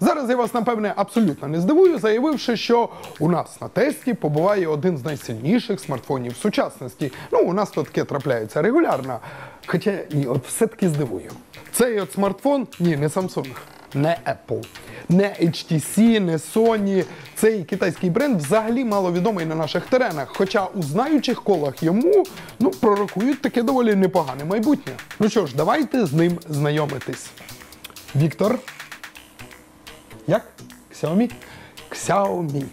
Зараз я вас напевне абсолютно не здивую, заявивши, що у нас на тесті побуває один з найсильніших смартфонів сучасності. Ну, у нас тут таке трапляється регулярно. Хоча ні, от все-таки здивую. Цей от смартфон, ні, не Samsung, не Apple, не HTC, не Sony. Цей китайський бренд взагалі маловідомий на наших теренах. Хоча у знаючих колах йому ну, пророкують таке доволі непогане майбутнє. Ну що ж, давайте з ним знайомитись. Віктор. Як? Xiaomi? Xiaomi.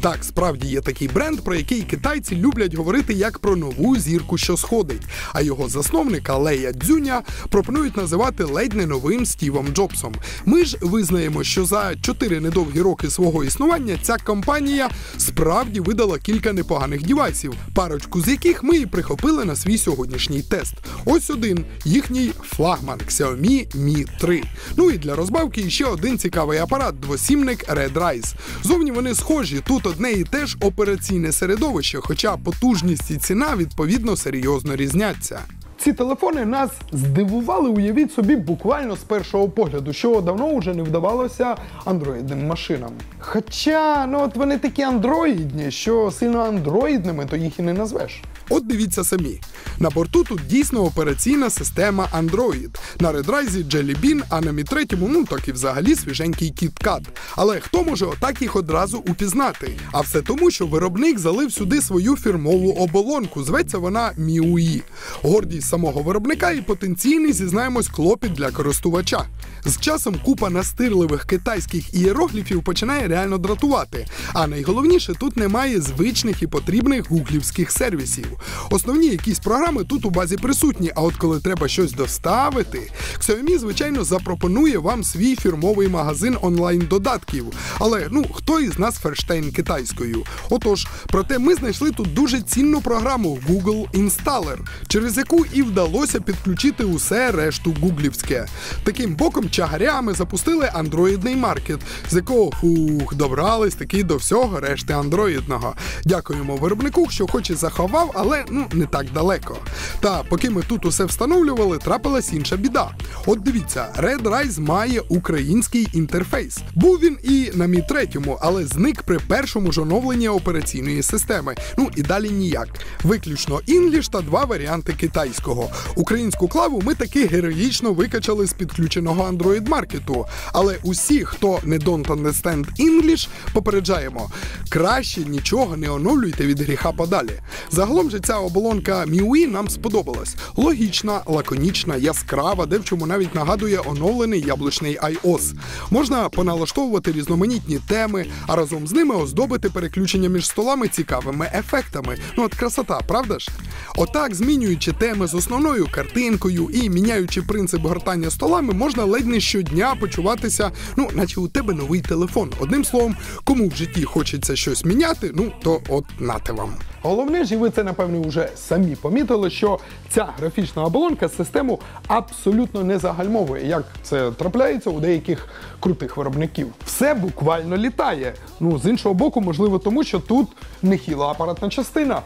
Так, справді є такий бренд, про який китайці люблять говорити як про нову зірку, що сходить. А його засновника Лея Дзюня пропонують називати ледь не новим Стівом Джобсом. Ми ж визнаємо, що за чотири недовгі роки свого існування ця компанія справді видала кілька непоганих дівайсів, парочку з яких ми і прихопили на свій сьогоднішній тест. Ось один їхній флагман Xiaomi Mi 3. Ну і для розбавки ще один цікавий апарат двосімник Red Rise. Зовні вони схожі. Тут одне і те ж операційне середовище, хоча потужність і ціна відповідно серйозно різняться. Ці телефони нас здивували, уявіть собі, буквально з першого погляду, що давно вже не вдавалося андроїдним машинам. Хоча, ну от вони такі андроїдні, що сильно андроїдними, то їх і не назвеш. От дивіться самі. На борту тут дійсно операційна система Android. На Redrise Jelly Bean, а на 3, ну так і взагалі свіженький KitKat. Але хто може отак їх одразу упізнати? А все тому, що виробник залив сюди свою фірмову оболонку. Зветься вона MIUI. Гордість самого виробника і потенційний, зізнаємось, клопіт для користувача. З часом купа настирливих китайських ієрогліфів починає реально дратувати. А найголовніше, тут немає звичних і потрібних гуглівських сервісів. Основні якісь програми тут у базі присутні, а от коли треба щось доставити, Xiaomi, звичайно, запропонує вам свій фірмовий магазин онлайн-додатків. Але ну хто із нас ферштейн китайською? Отож, проте ми знайшли тут дуже цінну програму Google Installer, через яку і вдалося підключити усе решту гуглівське. Таким боком чагарями запустили андроїдний маркет, з якого фух, добрались таки до всього решти андроїдного. Дякуємо виробнику, що хоч і заховав, але ну не так далеко. Та поки ми тут усе встановлювали, трапилась інша біда. От дивіться, Red Rise має український інтерфейс. Був він і на мі третьому, але зник при першому ж оновленні операційної системи. Ну і далі ніяк. Виключно English та два варіанти китайського. Українську клаву ми таки героїчно викачали з підключеного Android маркету. Але усі, хто не don't understand English, попереджаємо, краще нічого не оновлюйте від гріха подалі. Загалом же ця оболонка MIUI нам сподобалась. Логічна, лаконічна, яскрава, де в чому навіть нагадує оновлений яблучний iOS. Можна поналаштовувати різноманітні теми, а разом з ними оздобити переключення між столами цікавими ефектами. Ну от красота, правда ж? Отак, змінюючи теми з основною картинкою і міняючи принцип гортання столами, можна ледь не щодня почуватися, ну, наче у тебе новий телефон. Одним словом, кому в житті хочеться щось міняти, ну то от нате вам. Головне ж, і ви це напевне вже самі помітили, що ця графічна оболонка систему абсолютно не загальмовує, як це трапляється у деяких крутих виробників. Все буквально літає. Ну з іншого боку, можливо, тому що тут нехіла апаратна частина.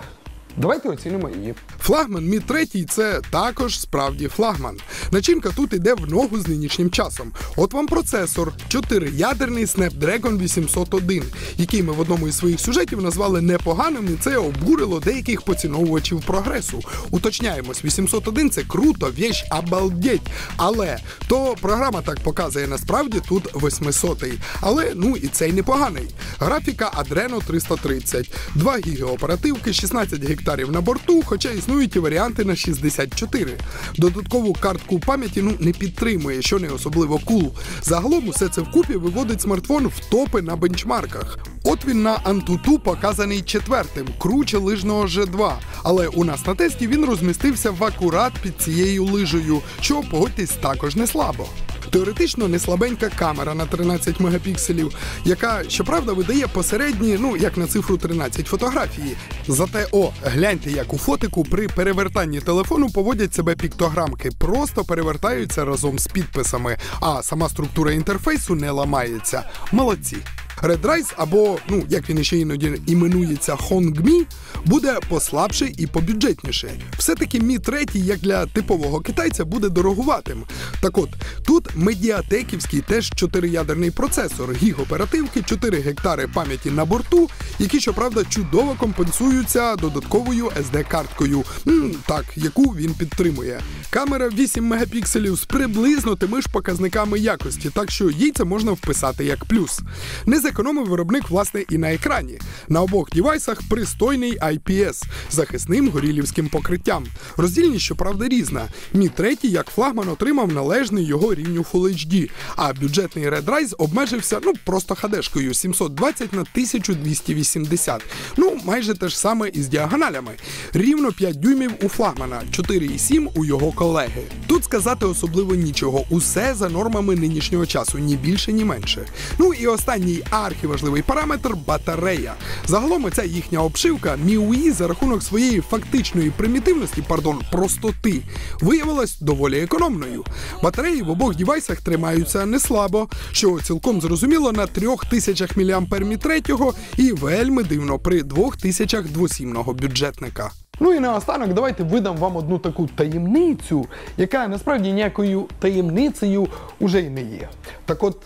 Давайте оцінимо її. Флагман Мі 3 це також справді флагман. Начинка тут іде в ногу з нинішнім часом. От вам процесор, 4-ядерний Snapdragon 801, який ми в одному із своїх сюжетів назвали непоганим, і це обурило деяких поціновувачів прогресу. Уточняємось, 801 це круто, вєщ обалдеть. Але то програма так показує насправді тут 800-й. Але ну і цей непоганий. Графіка Adreno 330, 2 ГБ оперативки, 16 гектарів на борту, хоча існують і варіанти на 64. Додаткову картку пам'яті ну не підтримує, що не особливо кул. Загалом усе це вкупі виводить смартфон в топи на бенчмарках. От він на Antutu показаний четвертим, круче лижного G2. Але у нас на тесті він розмістився в акурат під цією лижею, що погодьтесь також не слабо. Теоретично не слабенька камера на 13 мегапікселів, яка, щоправда, видає посередні, ну як на цифру 13 фотографії. Зате, о, гляньте, як у фотику при перевертанні телефону поводять себе піктограмки, просто перевертаються разом з підписами, а сама структура інтерфейсу не ламається. Молодці. Redrise, або ну як він ще іноді іменується Hongmi, буде послабший і побюджетніший. Все-таки Мі 3, як для типового китайця, буде дорогуватим. Так от, тут медіатеківський теж чотириядерний процесор, гіг оперативки, 4 гектари пам'яті на борту, які, щоправда, чудово компенсуються додатковою SD-карткою, М, так, яку він підтримує. Камера 8 мегапікселів з приблизно тими ж показниками якості, так що їй це можна вписати як плюс. Не зекономив виробник, власне, і на екрані. На обох дівайсах пристойний IPS з захисним горілівським покриттям. Роздільність, щоправда, різна. Мі 3, як флагман, отримав належний його рівню Full HD, а бюджетний Red Rise обмежився ну просто хадешкою 720 на 1280. Ну, майже те ж саме із діагоналями. Рівно 5 дюймів у флагмана, 4,7 у його колеги. Тут сказати особливо нічого. Усе за нормами нинішнього часу, ні більше, ні менше. Ну і останній архіважливий параметр батарея. Загалом ця їхня обшивка MIUI за рахунок своєї фактичної примітивності, пардон, простоти, виявилась доволі економною. Батареї в обох дівайсах тримаються не слабо, що цілком зрозуміло на 3000 мАч і вельми дивно при 2000 двосімного бюджетника. Ну і наостанок давайте видам вам одну таку таємницю, яка насправді ніякою таємницею уже й не є. Так от.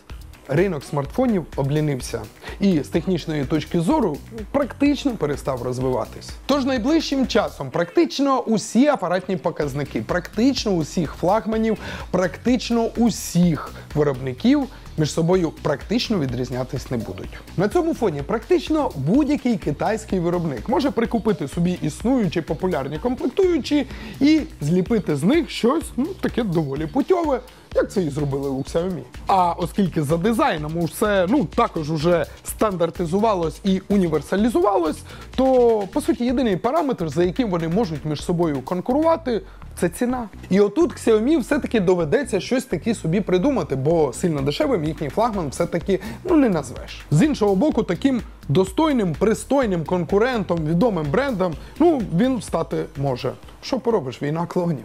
Ринок смартфонів облінився і з технічної точки зору практично перестав розвиватись. Тож найближчим часом практично усі апаратні показники, практично усіх флагманів, практично усіх виробників між собою практично відрізнятись не будуть. На цьому фоні практично будь-який китайський виробник може прикупити собі існуючі популярні комплектуючі і зліпити з них щось ну таке доволі путьове. Як це і зробили у Xiaomi. А оскільки за дизайном все ну також уже стандартизувалось і універсалізувалось, то по суті єдиний параметр, за яким вони можуть між собою конкурувати, це ціна. І отут Xiaomi все-таки доведеться щось таке собі придумати, бо сильно дешевим їхній флагман все-таки ну не назвеш. З іншого боку, таким достойним, пристойним конкурентом, відомим брендом, ну він стати може. Що поробиш, війна клонів.